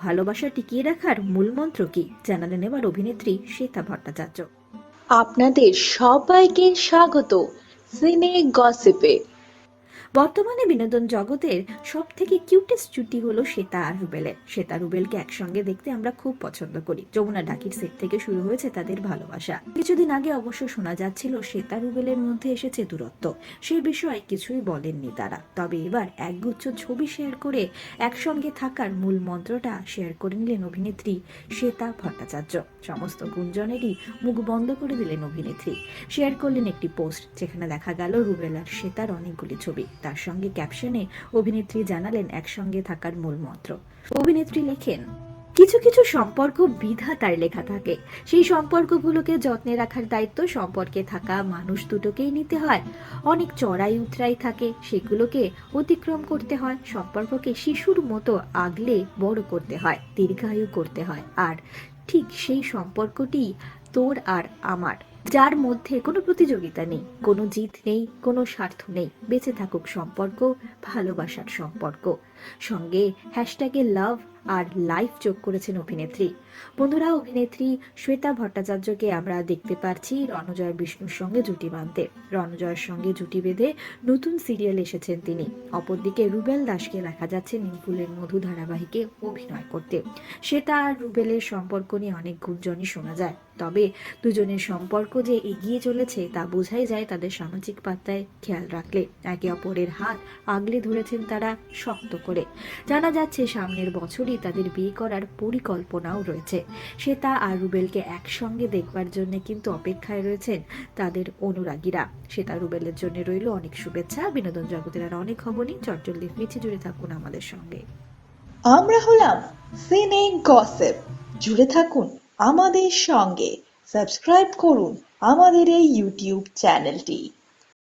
ভালোবাসা টিকিয়ে রাখার মূল মন্ত্র কি? জানালেন এবার অভিনেত্রী শ্বেতা ভট্টাচার্য। আপনাদের সবাইকে স্বাগত। সিনে গসিপে। বর্তমানে বিনোদন জগতের সব থেকে কিউটেস্ট জুটি হলো শ্বেতা আর রুবেলের। শ্বেতা, রুবেলকে একসঙ্গে দেখতে আমরা খুব পছন্দ করি। যমুনা ডাকির সেট থেকে শুরু হয়েছে তাদের ভালোবাসা। কিছুদিন আগে অবশ্য শোনা যাচ্ছিল শ্বেতা রুবেলের মধ্যে এসেছে দূরত্ব। সেই বিষয়ে কিছুই বলেননি তারা। তবে এবার একগুচ্ছ ছবি শেয়ার করে একসঙ্গে থাকার মূল মন্ত্রটা শেয়ার করে নিলেন অভিনেত্রী শ্বেতা ভট্টাচার্য। সমস্ত গুঞ্জনেরই মুখ বন্ধ করে দিলেন অভিনেত্রী। শেয়ার করলেন একটি পোস্ট যেখানে দেখা গেল রুবেল আর শ্বেতার অনেকগুলি ছবি। তার সঙ্গে ক্যাপশনে অভিনেত্রী জানালেন একসঙ্গে থাকার মূল মন্ত্র। অভিনেত্রী লেখেন, কিছু কিছু সম্পর্ক বিধাতার লেখা থাকে। সেই সম্পর্কগুলোকে যত্নে রাখার দায়িত্ব সম্পর্কে থাকা মানুষ দুটোকেই নিতে হয়। অনেক চড়াই উতরাই থাকে, সেগুলোকে অতিক্রম করতে হয়, সম্পর্ককে শিশুর মতো আগলে বড় করতে হয়, দীর্ঘায়ু করতে হয়। আর ঠিক সেই সম্পর্কটি তোর আর আমার। যার মধ্যে কোনো প্রতিযোগিতা নেই, কোনো জিত নেই, কোনো স্বার্থ নেই। বেঁচে থাকুক সম্পর্ক, ভালোবাসার সম্পর্ক। সঙ্গে হ্যাশট্যাগে লাভ আর লাইফ যোগ করেছেন অভিনেত্রী। বন্ধুরা, অভিনেত্রী শ্বেতা ভট্টাচার্যকে আমরা দেখতে পাচ্ছি রণজয় বিষ্ণুর সঙ্গে জুটি বাঁধতে। রণজয়ের সঙ্গে জুটি বেঁধে নতুন সিরিয়াল এসেছেন তিনি। অপরদিকে রুবেল দাসকে দেখা যাচ্ছে নিমফুলের মধু ধারাবাহিকে অভিনয় করতে। শ্বেতা আর রুবেলের সম্পর্ক নিয়ে অনেক গুঞ্জনই শোনা যায়। তবে দুজনের সম্পর্ক যে এগিয়ে চলেছে তা বোঝাই যায় তাদের সামাজিক পাত্তায় খেয়াল রাখলে। একে অপরের হাত আগলে ধরেছেন তারা শক্ত করে। জানা যাচ্ছে সামনের বছরই তাদের বিয়ে করার পরিকল্পনাও রয়েছে। শ্বেতা আর রুবেলকে একসঙ্গে দেখবার জন্য কিন্তু অপেক্ষায় রয়েছেন তাদের অনুরাগীরা। শ্বেতা, রুবেলের জন্য রইল অনেক শুভেচ্ছা, বিনোদন জগতের আর অনেক খবর নিয়ে চটচল্লি মিছে জুড়ে থাকুন আমাদের সঙ্গে। আমরা হলাম সিনে গসেপ। জুড়ে থাকুন আমাদের সঙ্গে। সাবস্ক্রাইব করুন আমাদের এই ইউটিউব চ্যানেলটি।